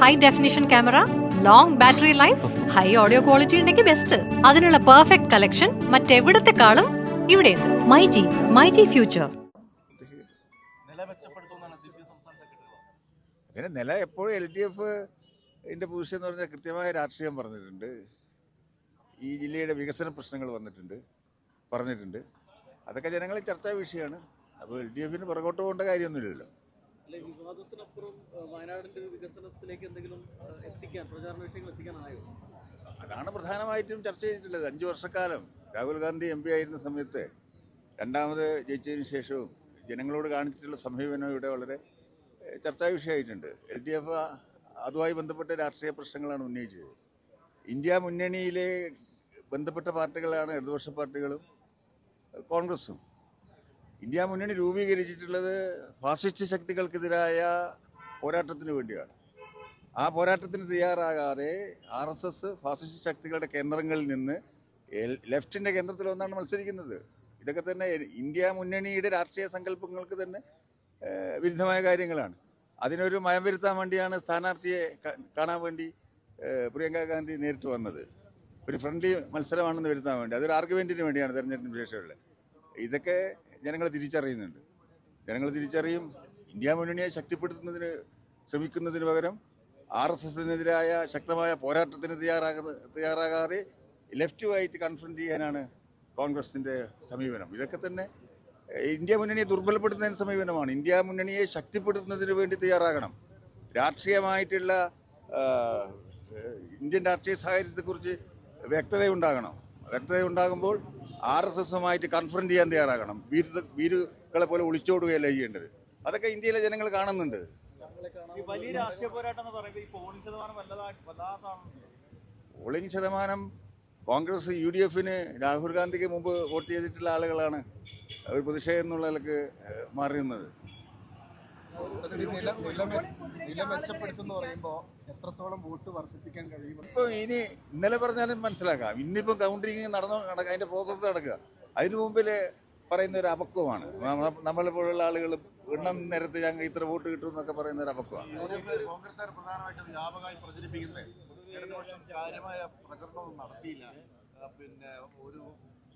High definition camera long battery life high audio quality ഉണ്ടെങ്കിൽ best അതിനുള്ള perfect collection മറ്റെവിടത്തെക്കാളും ഇവിടെയുണ്ട്. My G my G future പിന്നെ നില എപ്പോഴും എൽ ഡി എഫ് ഇതിന്റെ പൊസിഷൻ എന്ന് പറഞ്ഞാൽ കൃത്യമായ രാഷ്ട്രീയം പറഞ്ഞിട്ടുണ്ട്. ഈ ജില്ലയുടെ വികസന പ്രശ്നങ്ങൾ വന്നിട്ടുണ്ട് പറഞ്ഞിട്ടുണ്ട്. അതൊക്കെ ജനങ്ങളിൽ ചർച്ചാ വിഷയമാണ്. അപ്പോൾ എൽ ഡി എഫിന് പുറകോട്ട് പോകേണ്ട കാര്യമൊന്നുമില്ലല്ലോ. വിവാദത്തിനപ്പുറം വികസനത്തിലേക്ക് എന്തെങ്കിലും എത്തിക്കാൻ അതാണ് പ്രധാനമായിട്ടും ചർച്ച ചെയ്തിട്ടുള്ളത്. അഞ്ചു വർഷക്കാലം രാഹുൽ ഗാന്ധി എം പി ആയിരുന്ന സമയത്ത് രണ്ടാമത് ജയിച്ചതിന് ശേഷവും ജനങ്ങളോട് കാണിച്ചിട്ടുള്ള സമീപനം ഇവിടെ വളരെ ചർച്ചാ വിഷയമായിട്ടുണ്ട്. എൽ ഡി എഫ് അതുമായി ബന്ധപ്പെട്ട രാഷ്ട്രീയ പ്രശ്നങ്ങളാണ് ഉന്നയിച്ചത്. ഇന്ത്യ മുന്നണിയിലെ ബന്ധപ്പെട്ട പാർട്ടികളാണ് ഇടതുപക്ഷ പാർട്ടികളും കോൺഗ്രസും. ഇന്ത്യ മുന്നണി രൂപീകരിച്ചിട്ടുള്ളത് ഫാസിസ്റ്റ് ശക്തികൾക്കെതിരായ പോരാട്ടത്തിന് വേണ്ടിയാണ്. ആ പോരാട്ടത്തിന് തയ്യാറാകാതെ ആർ എസ് എസ് ഫാസിസ്റ്റ് ശക്തികളുടെ കേന്ദ്രങ്ങളിൽ നിന്ന് ലെഫ്റ്റിന്റെ കേന്ദ്രത്തിൽ ഒന്നാണ് മത്സരിക്കുന്നത്. ഇതൊക്കെ തന്നെ ഇന്ത്യ മുന്നണിയുടെ രാഷ്ട്രീയ സങ്കല്പങ്ങൾക്ക് തന്നെ വിരുദ്ധമായ കാര്യങ്ങളാണ്. അതിനൊരു മയം വരുത്താൻ വേണ്ടിയാണ് സ്ഥാനാർത്ഥിയെ കാണാൻ വേണ്ടി പ്രിയങ്ക ഗാന്ധി നേരിട്ട് വന്നത്. ഒരു ഫ്രണ്ട്ലി മത്സരമാണെന്ന് വരുത്താൻ വേണ്ടി അതൊരു ആർഗ്യുമെന്റിന് വേണ്ടിയാണ് തെരഞ്ഞെടുപ്പിന് ശേഷമുള്ളത്. ഇതൊക്കെ ജനങ്ങൾ തിരിച്ചറിയുന്നുണ്ട്. ജനങ്ങൾ തിരിച്ചറിയും ഇന്ത്യ മുന്നണിയെ ശക്തിപ്പെടുത്തുന്നതിന് ശ്രമിക്കുന്നതിന് പകരം ആർ എസ് എസിനെതിരായ ശക്തമായ പോരാട്ടത്തിന് തയ്യാറാകുന്ന തയ്യാറാകാതെ ലെഫ്റ്റുമായിട്ട് കൺഫ്രണ്ട് ചെയ്യാനാണ് കോൺഗ്രസിന്റെ സമീപനം. ഇതൊക്കെ തന്നെ ഇന്ത്യ മുന്നണിയെ ദുർബലപ്പെടുത്തുന്നതിന് സമീപനമാണ്. ഇന്ത്യ മുന്നണിയെ ശക്തിപ്പെടുത്തുന്നതിന് വേണ്ടി തയ്യാറാകണം. രാഷ്ട്രീയമായിട്ടുള്ള ഇന്ത്യൻ രാഷ്ട്രീയ സാഹചര്യത്തെക്കുറിച്ച് വ്യക്തതയുണ്ടാകണം. വ്യക്തതയുണ്ടാകുമ്പോൾ ആർ എസ് എസുമായിട്ട് കൺഫ്രണ്ട് ചെയ്യാൻ തയ്യാറാകണം. വീര് വീരുകളെ പോലെ ഒളിച്ചോടുകയല്ല ചെയ്യേണ്ടത്? അതൊക്കെ ഇന്ത്യയിലെ ജനങ്ങൾ കാണുന്നുണ്ട്. വലിയ രാഷ്ട്രീയ പോരാട്ടം എന്ന് പറയുമ്പോൾ ഈ പോളിംഗ് ശതമാനം പോളിംഗ് ശതമാനം കോൺഗ്രസ് യു ഡി എഫിന് രാഹുൽ ഗാന്ധിക്ക് മുമ്പ് വോട്ട് ചെയ്തിട്ടുള്ള ആളുകളാണ്. ഒരു പ്രതിഷേധം എന്നുള്ള നിലയ്ക്ക് മാറി നിന്നത്. നില നില നില മെച്ചപ്പെടുത്തുന്ന പറയുമ്പോൾ എത്രത്തോളം വോട്ട് വർദ്ധിപ്പിക്കാൻ കഴിയും? ഇപ്പോൾ ഇനി ഇന്നലെ പറഞ്ഞാലും മനസ്സിലാക്കാം. ഇന്നിപ്പം കൗണ്ടറിങ് നടന്നു നടക്കുക അതിന്റെ പ്രോസസ്സ് നടക്കുക. അതിനു മുമ്പിൽ പറയുന്ന ഒരു അപക്വമാണ് നമ്മളെ പോലുള്ള ആളുകൾ എണ്ണം നേരത്തെ ഞങ്ങൾ ഇത്ര വോട്ട് കിട്ടും എന്നൊക്കെ പറയുന്ന ഒരു അപക്വമാണ്. കോൺഗ്രസ് പ്രധാനമായിട്ടും വ്യാപകമായി പ്രചരിപ്പിക്കുന്നത് ഇടതുപക്ഷം കാര്യമായ പ്രചരണവും നടത്തിയില്ല. പിന്നെ ഒരു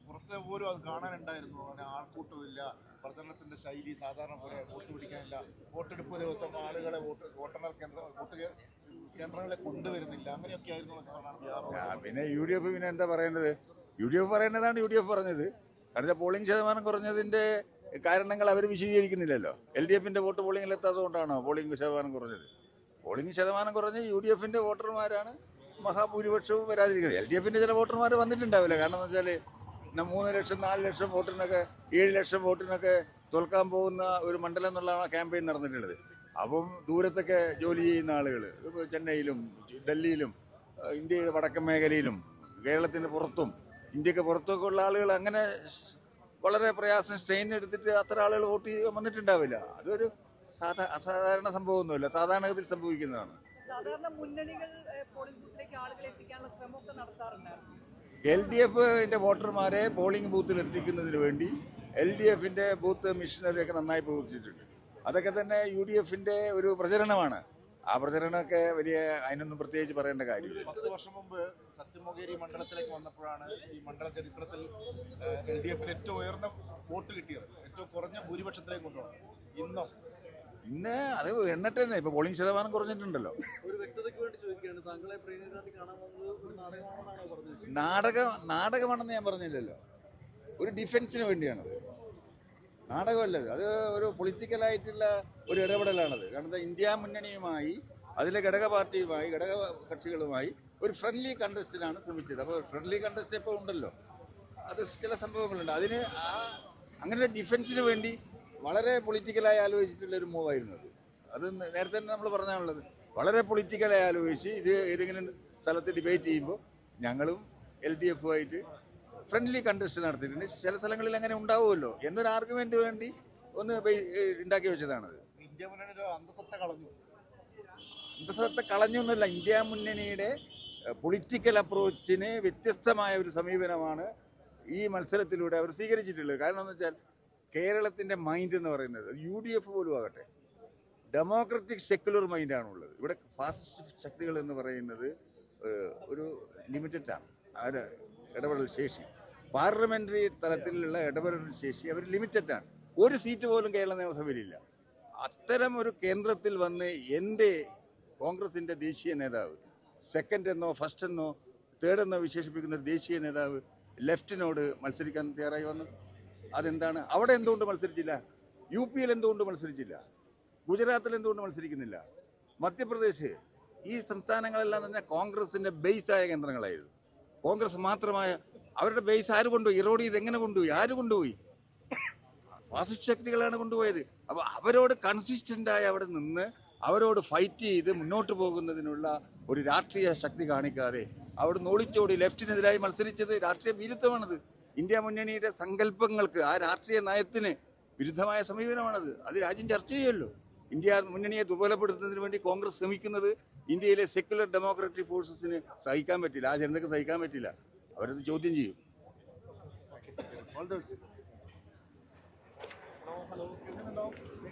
പുറത്തെ പോലും അത് കാണാനുണ്ടായിരുന്നു. അങ്ങനെ ആൾക്കൂട്ടമില്ല. പ്രചരണത്തിന്റെ ശൈലി സാധാരണ പോലെ വോട്ട് പിടിക്കാനില്ല. വോട്ടെടുപ്പ് ദിവസം ആളുകളെ വോട്ട് വോട്ടെണ്ണൽ കേന്ദ്ര വോട്ട് കേന്ദ്രങ്ങളെ കൊണ്ടുവരുന്നില്ല. അങ്ങനെയൊക്കെ ആയിരുന്നു പിന്നെ യു ഡി എഫ് പിന്നെ എന്താ പറയേണ്ടത്? യു ഡി എഫ് പറയേണ്ടതാണ് യു ഡി എഫ് പറഞ്ഞത്. കാരണം പോളിംഗ് ശതമാനം കുറഞ്ഞതിന്റെ കാരണങ്ങൾ അവർ വിശദീകരിക്കുന്നില്ലല്ലോ. എൽ ഡി എഫിന്റെ വോട്ട് പോളിംഗിൽ എത്താത്തതുകൊണ്ടാണോ പോളിംഗ് ശതമാനം കുറഞ്ഞത്? പോളിംഗ് ശതമാനം കുറഞ്ഞ് യു ഡി എഫിന്റെ വോട്ടർമാരാണ് മഹാഭൂരിപക്ഷവും വരാതിരിക്കുന്നത്. എൽ ഡി എഫിന്റെ ചില വോട്ടർമാർ വന്നിട്ടുണ്ടാവില്ല. കാരണം എന്ന് വെച്ചാൽ മൂന്ന് ലക്ഷം നാല് ലക്ഷം വോട്ടിനൊക്കെ ഏഴ് ലക്ഷം വോട്ടിനൊക്കെ തോൽക്കാൻ പോകുന്ന ഒരു മണ്ഡലം എന്നുള്ളതാണ് ക്യാമ്പയിൻ നടന്നിട്ടുള്ളത്. അപ്പം ദൂരത്തൊക്കെ ജോലി ചെയ്യുന്ന ആളുകൾ ചെന്നൈയിലും ഡൽഹിയിലും ഇന്ത്യയുടെ വടക്കൻ മേഖലയിലും കേരളത്തിന് പുറത്തും ഇന്ത്യയ്ക്ക് പുറത്തൊക്കെ ഉള്ള ആളുകൾ അങ്ങനെ വളരെ പ്രയാസം സ്ട്രെയിൻ എടുത്തിട്ട് അത്ര ആളുകൾ വോട്ട് ചെയ്യാൻ വന്നിട്ടുണ്ടാവില്ല. അതൊരു സാധാ അസാധാരണ സംഭവമൊന്നുമില്ല. സാധാരണഗതിയിൽ സംഭവിക്കുന്നതാണ്. സാധാരണ മുന്നണികൾ ആളുകളെ എത്തിക്കാനുള്ള ശ്രമമൊക്കെ നടത്താറുണ്ടായിരുന്നു. എൽ ഡി എഫിന്റെ വോട്ടർമാരെ പോളിംഗ് ബൂത്തിൽ എത്തിക്കുന്നതിന് വേണ്ടി എൽ ഡി എഫിന്റെ ബൂത്ത് മിഷനറിയൊക്കെ നന്നായി പ്രവർത്തിച്ചിട്ടുണ്ട്. അതൊക്കെ തന്നെ യു ഡി എഫിന്റെ ഒരു പ്രചരണമാണ്. ആ പ്രചരണമൊക്കെ വലിയ അതിനൊന്നും പ്രത്യേകിച്ച് പറയേണ്ട കാര്യമില്ല. പത്ത് വർഷം മുമ്പ് സത്യമൊകേരി മണ്ഡലത്തിലേക്ക് വന്നപ്പോഴാണ് ഈ മണ്ഡല ചരിത്രത്തിൽ എൽ ഡി എഫിന് ഏറ്റവും ഉയർന്ന വോട്ട് കിട്ടിയത്. ഏറ്റവും കുറഞ്ഞ ഭൂരിപക്ഷത്തിലേക്ക് കൊണ്ടുപോകണം. ഇന്നോ? ഇന്ന് അത് എണ്ണട്ടെ തന്നെ. ഇപ്പൊ പോളിംഗ് ശതമാനം കുറഞ്ഞിട്ടുണ്ടല്ലോ. ഒരു വ്യക്തതയ്ക്ക് വേണ്ടി ചോദിക്കുകയാണ്. താങ്കളെ പ്രിയങ്ക ഗാന്ധി കാണാൻ വന്നത് ഒരു നാടകമാണെന്നാണോ പറഞ്ഞത്? നാടകം നാടകമാണെന്ന് ഞാൻ പറഞ്ഞില്ലല്ലോ. ഒരു ഡിഫൻസിന് വേണ്ടിയാണത് നാടകമല്ലത് അത്. ഒരു പൊളിറ്റിക്കലായിട്ടുള്ള ഒരു ഇടപെടലാണത്. കാരണം ഇന്ത്യ മുന്നണിയുമായി അതിലെ ഘടക പാർട്ടിയുമായി ഘടക കക്ഷികളുമായി ഒരു ഫ്രണ്ട്ലി കണ്ടസ്റ്റിനാണ് ശ്രമിച്ചത്. അപ്പോൾ ഫ്രണ്ട്ലി കണ്ടസ്റ്റ് ഇപ്പോൾ ഉണ്ടല്ലോ. അത് ചില സംഭവങ്ങളുണ്ട്. അതിന് ആ അങ്ങനെ ഡിഫൻസിന് വേണ്ടി വളരെ പൊളിറ്റിക്കലായി ആലോചിച്ചിട്ടുള്ള ഒരു മൂവായിരുന്നു അത്. അത് നേരത്തെ തന്നെ നമ്മൾ പറഞ്ഞാണുള്ളത്. വളരെ പൊളിറ്റിക്കലായി ആലോചിച്ച് ഇത് ഏതെങ്കിലും സ്ഥലത്ത് ഡിബേറ്റ് ചെയ്യുമ്പോൾ ഞങ്ങളും എൽ ഡി എഫുമായിട്ട് ഫ്രണ്ട്ലി കണ്ടസ്റ്റ് നടത്തിയിട്ടുണ്ട്. ചില സ്ഥലങ്ങളിൽ അങ്ങനെ ഉണ്ടാവുമല്ലോ. എന്നൊരു ആർഗ്യുമെന്റ് വേണ്ടി ഒന്ന് ഉണ്ടാക്കി വെച്ചതാണത്. അന്തസത്ത കളഞ്ഞൊന്നുമില്ല ഇന്ത്യ മുന്നണിയുടെ പൊളിറ്റിക്കൽ അപ്രോച്ചിന് വ്യത്യസ്തമായ ഒരു സമീപനമാണ് ഈ മത്സരത്തിലൂടെ അവർ സ്വീകരിച്ചിട്ടുള്ളത്. കാരണം എന്ന് വെച്ചാൽ കേരളത്തിന്റെ മൈൻഡ് എന്ന് പറയുന്നത് യു ഡി എഫ് പോലും ആകട്ടെ ഡെമോക്രറ്റിക് സെക്യുലർ മൈൻഡാണുള്ളത് ഇവിടെ ഫാസിസ്റ്റ് ശക്തികൾ എന്ന് പറയുന്നത് ഒരു ലിമിറ്റഡ് ആണ്. അവർ ഇടപെടൽ ശേഷി? പാർലമെന്ററി തലത്തിലുള്ള ഇടപെടൽ ശേഷി അവർ ലിമിറ്റഡ് ആണ്. ഒരു സീറ്റ് പോലും കേരള നിയമസഭയിലില്ല. അത്തരം ഒരു കേന്ദ്രത്തിൽ വന്ന് എന്റെ കോൺഗ്രസിന്റെ ദേശീയ നേതാവ് സെക്കൻഡ് എന്നോ ഫസ്റ്റ് എന്നോ തേർഡ് എന്നോ വിശേഷിപ്പിക്കുന്ന ഒരു ദേശീയ നേതാവ് ലെഫ്റ്റിനോട് മത്സരിക്കാൻ തയ്യാറായി വന്നു. അതെന്താണ്? അവിടെ എന്തുകൊണ്ട് മത്സരിച്ചില്ല? യു പിയിൽ എന്തുകൊണ്ട് മത്സരിച്ചില്ല? ഗുജറാത്തിൽ എന്തുകൊണ്ട് മത്സരിക്കുന്നില്ല? മധ്യപ്രദേശ് ഈ സംസ്ഥാനങ്ങളെല്ലാം തന്നെ കോൺഗ്രസിന്റെ ബേസായ കേന്ദ്രങ്ങളായിരുന്നു. കോൺഗ്രസ് മാത്രമായ അവരുടെ ബേസ് ആര് കൊണ്ടുപോയി? ഇറോഡ് ചെയ്ത് എങ്ങനെ കൊണ്ടുപോയി? ആര് കൊണ്ടുപോയി? ഫാസിസ്റ്റ് ശക്തികളാണ് കൊണ്ടുപോയത്. അപ്പോൾ അവരോട് കൺസിസ്റ്റന്റ് ആയി അവിടെ നിന്ന് അവരോട് ഫൈറ്റ് ചെയ്ത് മുന്നോട്ട് പോകുന്നതിനുള്ള ഒരു രാഷ്ട്രീയ ശക്തി കാണിക്കാതെ അവിടെ നോളിച്ചോടി ലെഫ്റ്റിനെതിരായി മത്സരിച്ചത് രാഷ്ട്രീയ വിരുദ്ധമാണത് ഇന്ത്യ മുന്നണിയുടെ സങ്കല്പങ്ങൾക്ക് ആ രാഷ്ട്രീയ നയത്തിന് വിരുദ്ധമായ സമീപനമാണത്. അത് രാജ്യം ചർച്ച ചെയ്യുമല്ലോ. ഇന്ത്യ മുന്നണിയെ ദുർബലപ്പെടുത്തുന്നതിന് വേണ്ടി കോൺഗ്രസ് ശ്രമിക്കുന്നത് ഇന്ത്യയിലെ സെക്യുലർ ഡെമോക്രാറ്റിക് ഫോഴ്സസിന് സഹിക്കാൻ പറ്റില്ല. ആ ജനതയ്ക്ക് സഹിക്കാൻ പറ്റില്ല. അവരത് ചോദ്യം ചെയ്യും. Hello best